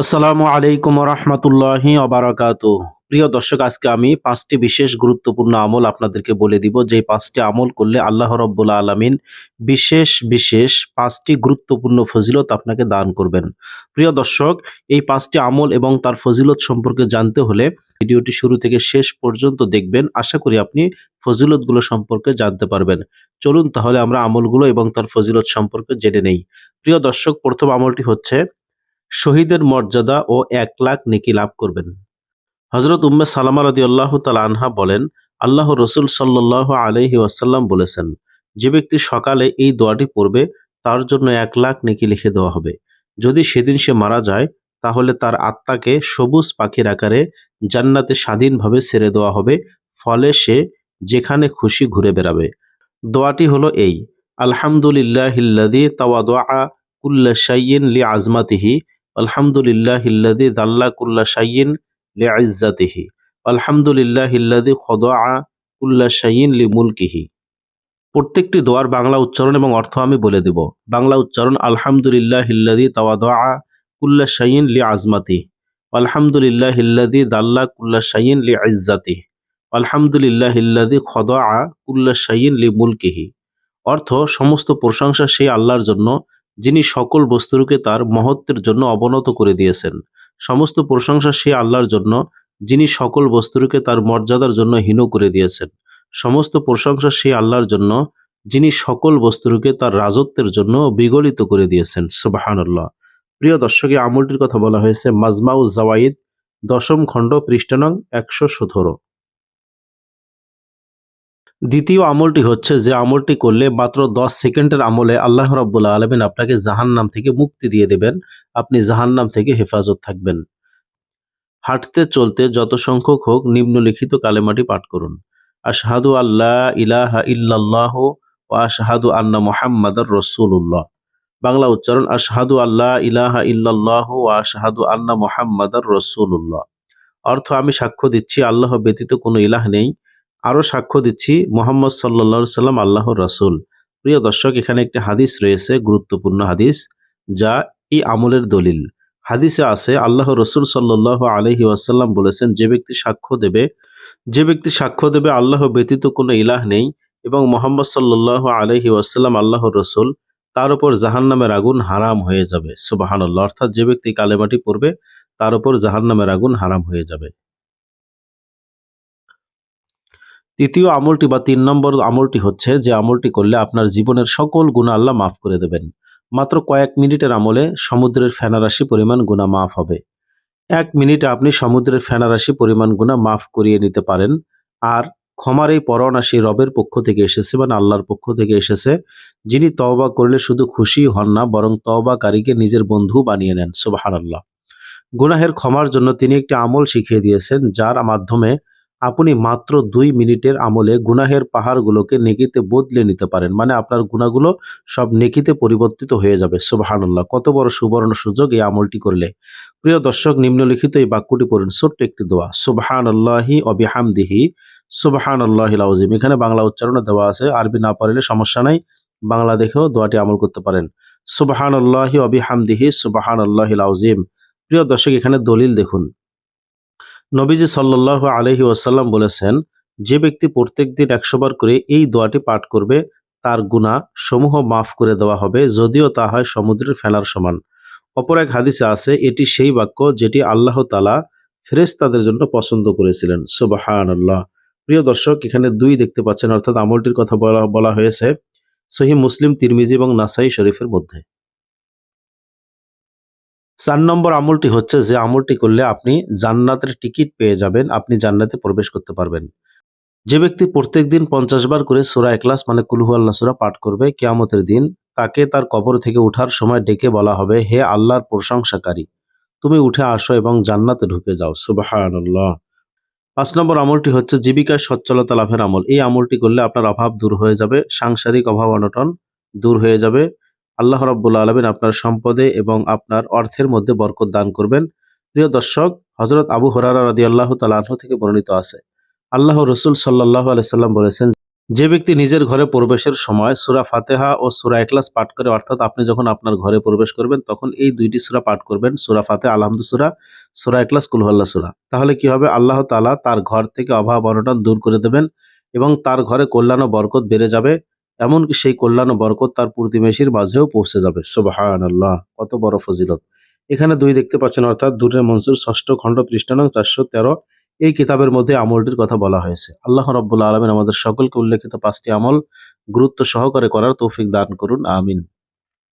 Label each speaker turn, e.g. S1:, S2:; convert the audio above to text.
S1: আসসালামু আলাইকুম রহমতুল্লাহি অবারাকাত প্রিয় দর্শক, আজকে আমি পাঁচটি বিশেষ গুরুত্বপূর্ণ আমল আপনাদেরকে বলে দিব। যে পাঁচটি আমল করলে আল্লাহ রব্বুল আলমিন বিশেষ বিশেষ পাঁচটি গুরুত্বপূর্ণ ফজিলত আপনাকে দান করবেন। প্রিয় দর্শক, এই পাঁচটি আমল এবং তার ফজিলত সম্পর্কে জানতে হলে ভিডিওটি শুরু থেকে শেষ পর্যন্ত দেখবেন। আশা করি আপনি ফজিলতগুলো সম্পর্কে জানতে পারবেন। চলুন তাহলে আমরা আমলগুলো এবং তার ফজিলত সম্পর্কে জেনে নেই। প্রিয় দর্শক, প্রথম আমলটি হচ্ছে শহীদের মর্যাদা ও এক লাখ নেকি লাভ করবেন। হজরত উম্মে সালামা রদি আল্লাহ আনহা বলেন আল্লাহ রসুল সাল্লাহ আলহি ওয়াসাল্লাম বলেছেন, যে ব্যক্তি সকালে এই দোয়াটি পড়বে, তার জন্য এক লাখ নেকি লিখে দেওয়া হবে। যদি সেদিন সে মারা যায়, তাহলে তার আত্মাকে সবুজ পাখির আকারে জান্নাতে স্বাধীনভাবে ছেড়ে দেওয়া হবে, ফলে সে যেখানে খুশি ঘুরে বেড়াবে। দোয়াটি হলো এই আলহামদুলিল্লাহিল্লাদি তাওয়া দোয়া কুল্লা শাইয়িন লি আজমাতিহি আলহামদুলিল্লাহ ইল্লাদি দাল্লা লি আইজাতিহি আলহামদুলিল্লাহ ইল্লাদি খদা কুল্লা লি মুলকিহি প্রত্যেকটি দোয়ার বাংলা উচ্চারণ এবং অর্থ আমি বলে দেব। বাংলা উচ্চারণ আলহামদুলিল্লাহ ইল্লাদি তাওয়াদা কুল্লা শাইন লি আজমাতি আলহামদুলিল্লাহ ইল্লাদি দাল্লা কুল্লা শাইন লি আইজাতি আলহামদুলিল্লাহ ইল্লাদি খদা কুল্লা শাইন লি মুলকিহি অর্থ, সমস্ত প্রশংসা সেই আল্লাহর জন্য যিনি সকল বস্তুরকে তার মহত্বের জন্য অবনত করে দিয়েছেন। সমস্ত প্রশংসা সে আল্লাহর জন্য, যিনি সকল বস্তুরূপে তার মর্যাদার জন্য হীন করে দিয়েছেন। সমস্ত প্রশংসা সেই আল্লাহর জন্য, যিনি সকল বস্তুরকে তার রাজত্বের জন্য বিগলিত করে দিয়েছেন। সুবাহানুল্লাহ। প্রিয় দর্শকে আমলটির কথা বলা হয়েছে মাজমাউ জাওয়াইদ দশম খণ্ড পৃষ্ঠানং একশো সতেরো। দ্বিতীয় আমলটি হচ্ছে যে আমলটি করলে মাত্র দশ সেকেন্ডের আমলে আল্লাহ রব্বুল্লাহ আলমিন আপনাকে জাহান্নাম থেকে মুক্তি দিয়ে দেবেন। আপনি জাহান্নাম থেকে হেফাজত থাকবেন। হাঁটতে চলতে যত সংখ্যক হোক নিম্নলিখিত কালেমাটি পাঠ করুন। আশহাদু আল্লাহ ইলাহা ইল্লাল্লাহ ও আশহাদু আন্না মোহাম্মদর রসুল্লাহ বাংলা উচ্চারণ আশহাদু আল্লাহ ইলাহা ইল্লাল্লাহ ও আশহাদু আন্না মোহাম্মদর রসুল্লাহ অর্থ আমি সাক্ষ্য দিচ্ছি, আল্লাহ ব্যতীত কোনো ইলাহ নেই। আরও সাক্ষ্য দিচ্ছি, মোহাম্মদ সাল্লা সাল্লাম আল্লাহর রাসুল। প্রিয় দর্শক, এখানে একটি হাদিস রয়েছে, গুরুত্বপূর্ণ হাদিস, যা এই আমলের দলিল। হাদিসে আছে আল্লাহ রসুল সাল্লাহ আলহি ওয়াসাল্লাম বলেছেন, যে ব্যক্তি সাক্ষ্য দেবে, যে ব্যক্তি সাক্ষ্য দেবে, আল্লাহ ব্যতীত কোনো ইলাহ নেই এবং মোহাম্মদ সাল্লাহ আলহি ওয়াসাল্লাম আল্লাহর রসুল, তার উপর জাহান্নামের আগুন হারাম হয়ে যাবে। সুবাহান্লাহ অর্থাৎ যে ব্যক্তি কালেমাটি পড়বে, তার উপর জাহান্নামের আগুন হারাম হয়ে যাবে। তৃতীয় আমলটি বা তিন নম্বর আমলটি হচ্ছে যে আমলটি করলে আপনার জীবনের সকল গুণা আল্লাহ মাফ করে দেবেন। মাত্র কয়েক মিনিটের আমলে সমুদ্রের ফেনারাশি পরিমাণ গুণা মাফ হবে। এক মিনিটে আপনি সমুদ্রের ফেনারাশি পরিমাণ গুণা মাফ করিয়ে নিতে পারেন। আর ক্ষমার এই পরনাশি রবের পক্ষ থেকে এসেছে মানে আল্লাহর পক্ষ থেকে এসেছে, যিনি তওবা করলে শুধু খুশি হন না, বরং তওবাকারীকে নিজের বন্ধু বানিয়ে নেন। সুবাহান আল্লাহ গুনাহের ক্ষমার জন্য তিনি একটি আমল শিখিয়ে দিয়েছেন, যার মাধ্যমে আপনি মাত্র দুই মিনিটের আমলে গুনাহের পাহাড়গুলোকে নেকিতে বদলে নিতে পারেন। মানে আপনার গুণাগুলো সব নেকিতে পরিবর্তিত হয়ে যাবে। সুবাহানুল্লাহ। কত বড় সুবর্ণ সুযোগ এই আমলটি করলে। প্রিয় দর্শক, নিম্নলিখিত এই বাক্যটি পড়ুন। ছোট্ট একটি দোয়া। সুবাহান আল্লাহি অবিহামদিহি সুবাহান আল্লাহ আউজিম এখানে বাংলা উচ্চারণে দেওয়া আছে। আরবি না পারলে সমস্যা নাই। বাংলা দেখেও দোয়াটি আমল করতে পারেন। সুবাহান আল্লাহি অবিহামদিহি সুবাহান আল্লাহ আউজিম প্রিয় দর্শক, এখানে দলিল দেখুন। নবীজি সাল্লাহ আলহি ওয়াসাল্লাম বলেছেন, যে ব্যক্তি প্রত্যেক দিন একশোবার করে এই দোয়াটি পাঠ করবে, তার গুণা সমূহ মাফ করে দেওয়া হবে, যদিও তা হয় সমুদ্রের ফেলার সমান। অপর এক হাদিসে আছে, এটি সেই বাক্য যেটি আল্লাহ তালা ফেরেস তাদের জন্য পছন্দ করেছিলেন। সুবাহান প্রিয় দর্শক, এখানে দুই দেখতে পাচ্ছেন, অর্থাৎ আমলটির কথা বলা বলা হয়েছে সহি মুসলিম, তিরমিজি এবং নাসাই শরীফের মধ্যে। চার নম্বর আমলটি হচ্ছে যে আমলটি করলে আপনি জান্নাতের টিকিট পেয়ে যাবেন, আপনি জান্নাতে প্রবেশ করতে পারবেন। যে ব্যক্তি প্রত্যেক দিন পঞ্চাশ বার করে সুরা একলাস মানে কুলহু আল্লাহ সুরা পাঠ করবে কেয়ামতের দিন, তাকে তার কবর থেকে উঠার সময় ডেকে বলা হবে, হে আল্লাহর প্রশংসাকারী, তুমি উঠে আসো এবং জান্নাতে ঢুকে যাও। সুবাহান্লাহ পাঁচ নম্বর আমলটি হচ্ছে জীবিকায় সচ্ছলতা লাভের আমল। এই আমলটি করলে আপনার অভাব দূর হয়ে যাবে, সাংসারিক অভাব অনটন দূর হয়ে যাবে আল্লাহ রব্বুল আলমিন আপনার সম্পদে এবং আপনার অর্থের মধ্যে বরকত দান করবেন। প্রিয় দর্শক হজরত আবু হরারা রাদি আল্লাহ তালাহ থেকে বর্ণিত আছে। আল্লাহ রসুল সাল্লাহ আলাইসাল্লাম বলেছেন, যে ব্যক্তি নিজের ঘরে প্রবেশের সময় সুরা ফাতেহা ও সুরা এখলাস পাঠ করে, অর্থাৎ আপনি যখন আপনার ঘরে প্রবেশ করবেন, তখন এই দুইটি সুরা পাঠ করবেন, সুরা ফাতে আলহামদু সুরা সুরা এখলাস কুলহল্লা সুরা। তাহলে কি হবে? আল্লাহ তাআলা তার ঘর থেকে অভাব অনটন দূর করে দেবেন এবং তার ঘরে কল্যাণ ও বরকত বেড়ে যাবে। এমনকি সেই কল্যাণ ও বরকত তার প্রতিবেশীর মাঝেও পৌঁছে যাবে। সোবাহান আল্লাহ কত বড় ফজিলত। এখানে দুই দেখতে পাচ্ছেন, অর্থাৎ দূরের মনসুর ষষ্ঠ খণ্ড পৃষ্ঠানং চারশো তেরো, এই কিতাবের মধ্যে আমলটির কথা বলা হয়েছে। আল্লাহ রব্বুল্লা আলমিন আমাদের সকলকে উল্লেখিত পাঁচটি আমল গুরুত্ব সহকারে করার তৌফিক দান করুন, আমিন।